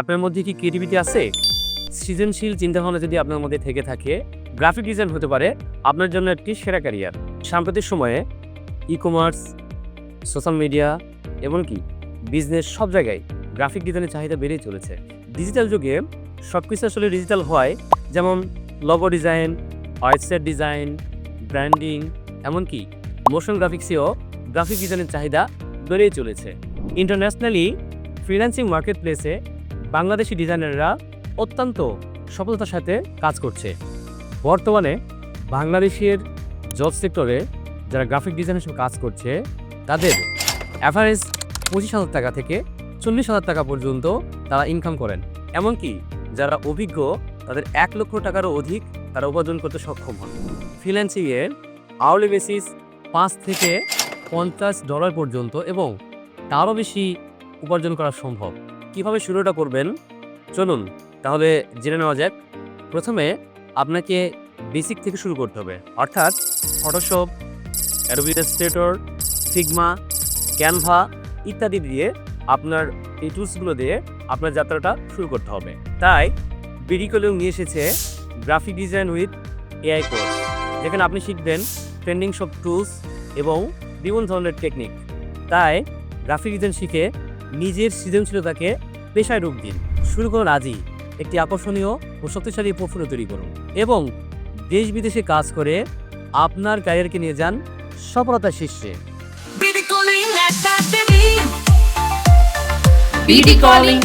আপনার মধ্যে কি ক্রিয়েটিভিটি আছে? সৃজনশীল চিন্তাভাবনা যদি আপনার মধ্যে থেকে থাকে গ্রাফিক ডিজাইন হতে পারে, আপনার জন্য একটি সেরা ক্যারিয়ার সাম্প্রতিক সময়ে ই কমার্স সোশ্যাল মিডিয়া এমনকি বিজনেস সব জায়গায় গ্রাফিক ডিজাইনের চাহিদা বেড়েই চলেছে। ডিজিটাল যুগে সব কিছু আসলে ডিজিটাল হয়, যেমন logo design website design branding এমনকি মোশন গ্রাফিক্সেও গ্রাফিক ডিজাইনের চাহিদা বেড়েই চলেছে। ইন্টারন্যাশনালি ফ্রিল্যান্সিং মার্কেট প্লেসে বাংলাদেশি ডিজাইনাররা অত্যন্ত সফলতার সাথে কাজ করছে। বর্তমানে বাংলাদেশের জব সেক্টরে যারা গ্রাফিক ডিজাইনের সঙ্গে কাজ করছে, তাদের অ্যাভারেজ পঁচিশ হাজার টাকা থেকে চল্লিশ হাজার টাকা পর্যন্ত তারা ইনকাম করেন। এমনকি যারা অভিজ্ঞ, তাদের এক লক্ষ টাকারও অধিক তারা উপার্জন করতে সক্ষম হন। ফ্রিল্যান্সিংয়ের আওয়ারলি বেসিস পাঁচ থেকে পঞ্চাশ ডলার পর্যন্ত এবং তারও বেশি উপার্জন করা সম্ভব। কীভাবে শুরুটা করবেন? চলুন, তাহলে জেনে নেওয়া যাক। প্রথমে আপনাকে বেসিক থেকে শুরু করতে হবে। অর্থাৎ Photoshop Adobe Illustrator Figma Canva ইত্যাদি দিয়ে আপনার এই টুলসগুলো দিয়ে আপনার যাত্রাটা শুরু করতে হবে। তাই বিডি কলেও নিয়ে এসেছে graphic design with AI course যেখানে আপনি শিখবেন ট্রেন্ডিং সব টুলস এবং বিভিন্ন ধরনের টেকনিক তাই গ্রাফিক ডিজাইন শিখে নিজের সৃজনশীলতাকে পেশায় রূপ দিন। শুরু করুন আজই একটি আকর্ষণীয় ও শক্তিশালী পোর্টফোলিও তৈরি করুন এবং দেশ বিদেশে কাজ করে আপনার ক্যারিয়ারকে নিয়ে যান সফলতার শীর্ষে। BD Calling.